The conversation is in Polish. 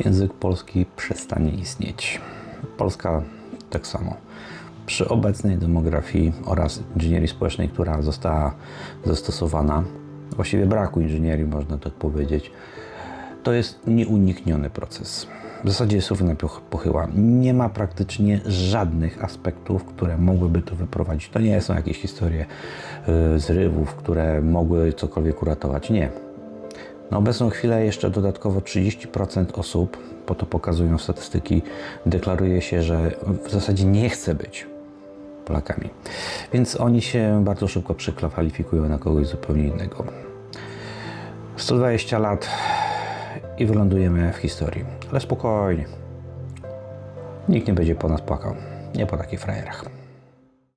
język polski przestanie istnieć. Polska tak samo. Przy obecnej demografii oraz inżynierii społecznej, która została zastosowana, właściwie braku inżynierii, można tak powiedzieć, to jest nieunikniony proces. W zasadzie równa poch- pochyła. Nie ma praktycznie żadnych aspektów, które mogłyby to wyprowadzić. To nie są jakieś historie y, zrywów, które mogły cokolwiek uratować. Nie. Na obecną chwilę jeszcze dodatkowo 30% osób, po to pokazują statystyki, deklaruje się, że w zasadzie nie chce być Polakami. Więc oni się bardzo szybko przekwalifikują na kogoś zupełnie innego. 120 lat i wylądujemy w historii. Ale spokojnie. Nikt nie będzie po nas płakał. Nie po takich frajerach.